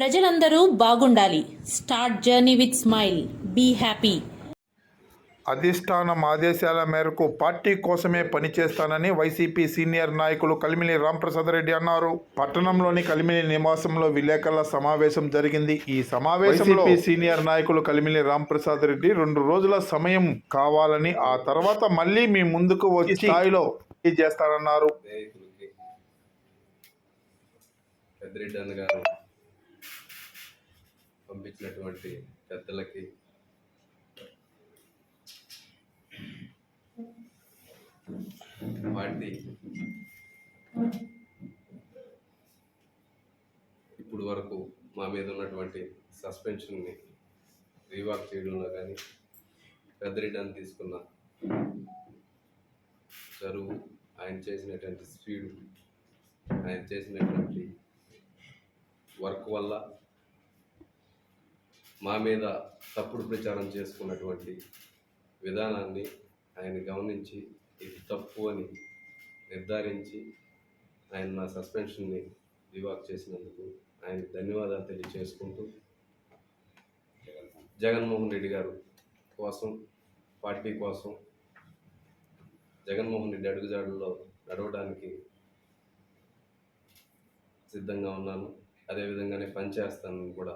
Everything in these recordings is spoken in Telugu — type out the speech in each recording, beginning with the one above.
ప్రజలందరూ బాగుండాలి. Start journey with smile. Be happy. అధిష్టానం ఆదేశాల మేరకు పార్టీ కోసమే పనిచేస్తానని వైసీపీ సీనియర్ నాయకులు కలిమిలి రాంప్రసాద్ రెడ్డి అన్నారు. పట్టణంలోని కలిమిలి నివాసంలో విలేకరుల సమావేశం జరిగింది. ఈ సమావేశంలో సీనియర్ నాయకులు కలిమిలి రాంప్రసాద్ రెడ్డి రెండు రోజుల సమయం కావాలని ఆ తర్వాత మళ్ళీ మీ ముందుకు వచ్చి స్థాయిలో చేస్తారన్నారు స్నేహితులకి పెద్దలకి. వాటిని ఇప్పుడు వరకు మా మీద ఉన్నటువంటి సస్పెన్షన్ని రీవాక్ చేయడంలో కానీ పెద్ద రిటర్న్ తీసుకున్న చరువు ఆయన చేసినటువంటి స్పీడ్ ఆయన చేసినటువంటి వర్క్ వల్ల మా మీద తప్పుడు ప్రచారం చేసుకున్నటువంటి విధానాన్ని ఆయన గమనించి ఇది తప్పు అని నిర్ధారించి ఆయన నా సస్పెన్షన్ని రివాక్ చేసినందుకు ఆయనకు ధన్యవాదాలు తెలియజేసుకుంటూ జగన్మోహన్ రెడ్డి గారు కోసం పార్టీ కోసం జగన్మోహన్ రెడ్డి అడుగుజాడల్లో నడవడానికి సిద్ధంగా ఉన్నాను. అదేవిధంగానే పనిచేస్తానని కూడా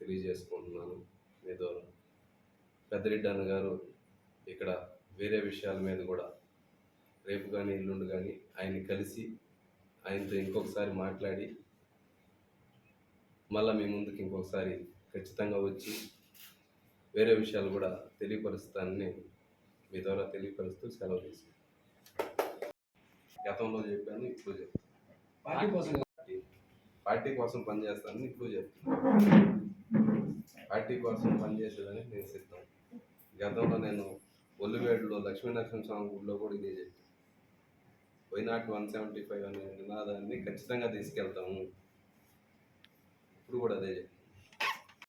తెలియజేసుకుంటున్నాను. మీ ద్వారా పెద్దరెడ్డి అన్న గారు ఇక్కడ వేరే విషయాల మీద కూడా రేపు కానీ ఎల్లుండి కానీ ఆయన్ని కలిసి ఆయనతో ఇంకొకసారి మాట్లాడి మళ్ళీ మీ ముందుకు ఇంకొకసారి ఖచ్చితంగా వచ్చి వేరే విషయాలు కూడా తెలియపరుస్తానని మీ ద్వారా తెలియపరుస్తూ సెలవు తీసుకుంటాను గతంలో చెప్పాను ఇప్పుడు చెప్తాను. పార్టీ కోసం పనిచేస్తానని ఇప్పుడు చెప్తున్నాను పార్టీ కోసం పనిచేసేదని నేను సిద్ధం. గతంలో నేను ఒల్లివేడులో లక్ష్మీనరసింహ స్వామి గుడిలో కూడా ఇదే చెప్పాను వైనాట్ వన్ సెవెంటీ ఫైవ్ అనే నినాదాన్ని ఖచ్చితంగా తీసుకెళ్తాము. ఇప్పుడు కూడా అదే చెప్తాను